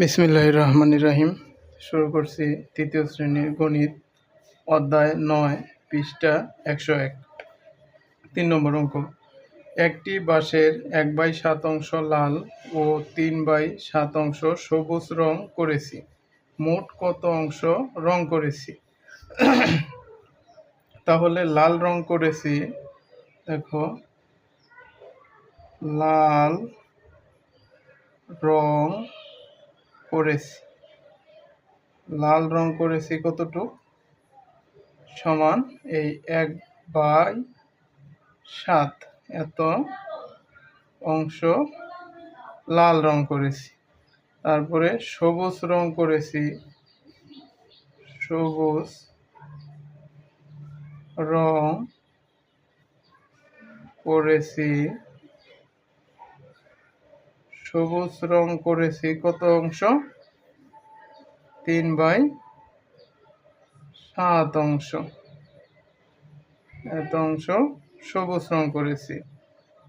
বিসমিল্লাহ রহমান রাহিম। শুরু করছি তৃতীয় শ্রেণির গণিত, অধ্যায় নয়, পৃষ্ঠা একশো এক। তিন নম্বর অঙ্ক। একটি বাঁশের এক বাই সাত অংশ লাল ও তিন বাই সাত অংশ সবুজ রং করেছি। মোট কত অংশ রং করেছি? তাহলে লাল রং করেছি, দেখো, লাল রং করেছি। লাল রং করেছি কতটুক? সমান এই এক বাই সাত। এত অংশ লাল রং করেছি। তারপরে সবুজ রং করেছি। সবুজ রং করেছি সবুজ রং করেছি। কত অংশ? তিন বাই সাত অংশ। এত অংশ সবুজ রং করেছি।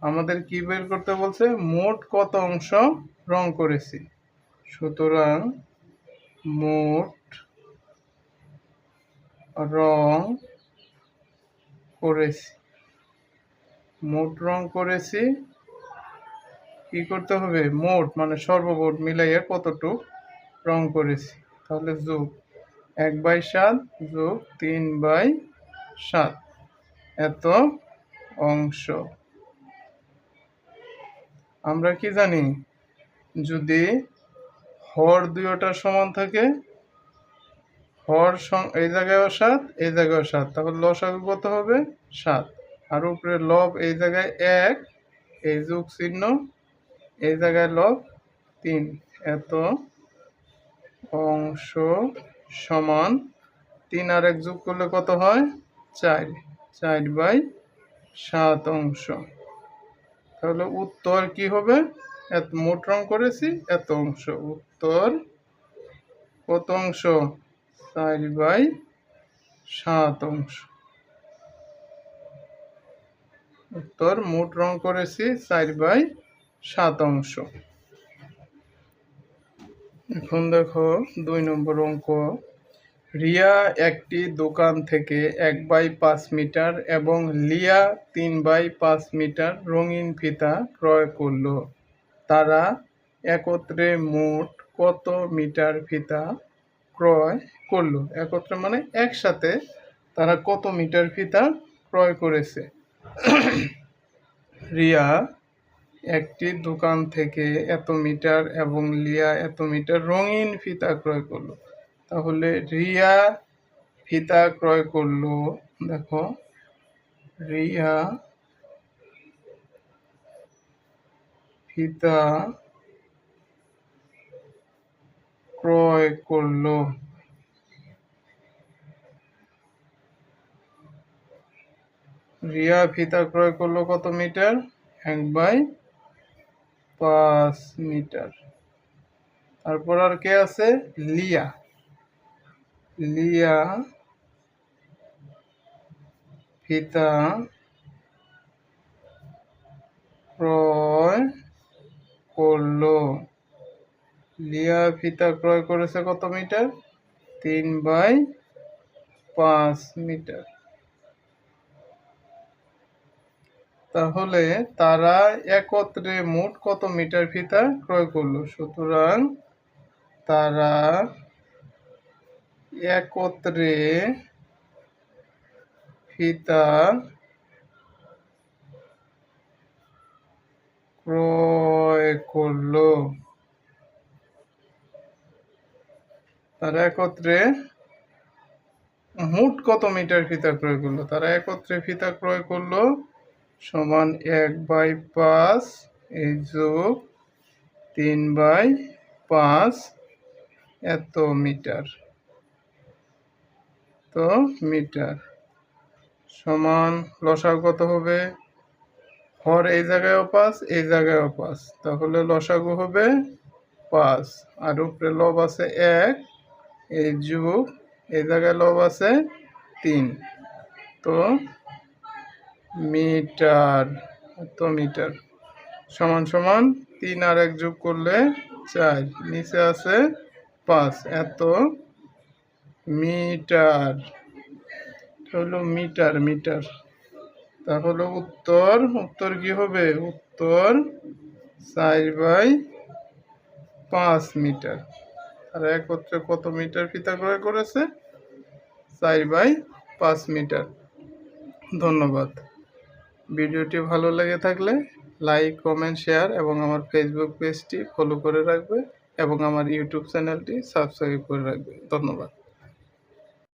আমাদের কি বের করতে বলছে? মোট কত অংশ রং করেছি? সুতরাং মোট রং করেছি। মোট রং করেছি কি করতে হবে? মোট মানে সর্বমোট মিলাইয়া কতটুক রং করেছি? তাহলে যোগ এক বাই সাত যোগ তিন বাই সাত। এত অংশ। আমরা কি জানি? যদি হর দুইটা সমান থাকে, হর এই জায়গায়ও সাত, এই জায়গায়ও সাত। তাহলে লসাগু কত হবে? সাত। আর উপরে লব এই জায়গায় এক, এই যোগ চিহ্ন এই জায়গায় লব তিন। এত অংশ সমান তিন আর এক যোগ করলে কত হয়? চার। চার বাই সাত অংশ। তাহলে উত্তর কি হবে? এত মোট রং করেছি, এত অংশ। উত্তর কত অংশ? চার বাই সাত অংশ। উত্তর মোট রং করেছি, চার বাই সাত অংশ। এখন দেখো দুই নম্বর অঙ্ক। রিয়া একটি দোকান থেকে এক বাই পাঁচ মিটার এবং লিয়া তিন বাই পাঁচ মিটার রঙিন ফিতা ক্রয় করল। তারা একত্রে মোট কত মিটার ফিতা ক্রয় করল? একত্রে মানে একসাথে তারা কত মিটার ফিতা ক্রয় করেছে? রিয়া একটি দোকান থেকে এত মিটার এবং লিয়া এত মিটার রঙিন ফিতা ক্রয় করল। তাহলে রিয়া ফিতা ক্রয় করল, দেখো, রিয়া ফিতা ক্রয় করল। রিয়া ফিতা ক্রয় করল কত মিটার? এক বাই পাঁচ মিটার। তারপর আর কে আছে? লিয়া। লিয়া, ফিতা, ক্রয় করল। লিয়া ফিতা ক্রয় করেছে কত মিটার? তিন বাই পাঁচ মিটার। তাহলে তারা একত্রে মোট কত মিটার ফিতা ক্রয় করল? সুতরাং তারা একত্রে ফিতা ক্রয় করল। তারা একত্রে মোট কত মিটার ফিতা ক্রয় করল? তারা একত্রে ফিতা ক্রয় করল সমান এক বাই পাঁচ এই যোগ তিন বাই পাঁচ এত মিটার। তো মিটার। সমান লসাগু কত হবে? হর এই জায়গায়ও পাঁচ, এই জায়গায়ও পাঁচ। তাহলে লসাগু হবে পাঁচ। আর উপরে লব আছে এক, এই যুগ এই জায়গায় লব আছে তিন। তো মিটার, এত মিটার। সমান সমান তিন আর এক যোগ করলে চার। নিচে আছে পাঁচ। এত মিটার। হলো মিটার মিটার। তাহলে উত্তর। উত্তর কি হবে? উত্তর চার বাই পাঁচ মিটার। আর একত্রে কত মিটার ক্রয় করেছে? চার বাই পাঁচ মিটার। ধন্যবাদ। ভিডিওটি ভালো লেগে থাকলে লাইক, কমেন্ট, শেয়ার এবং আমার ফেসবুক পেজটি ফলো করে রাখবে এবং আমার ইউটিউব চ্যানেলটি সাবস্ক্রাইব করে রাখবে। ধন্যবাদ।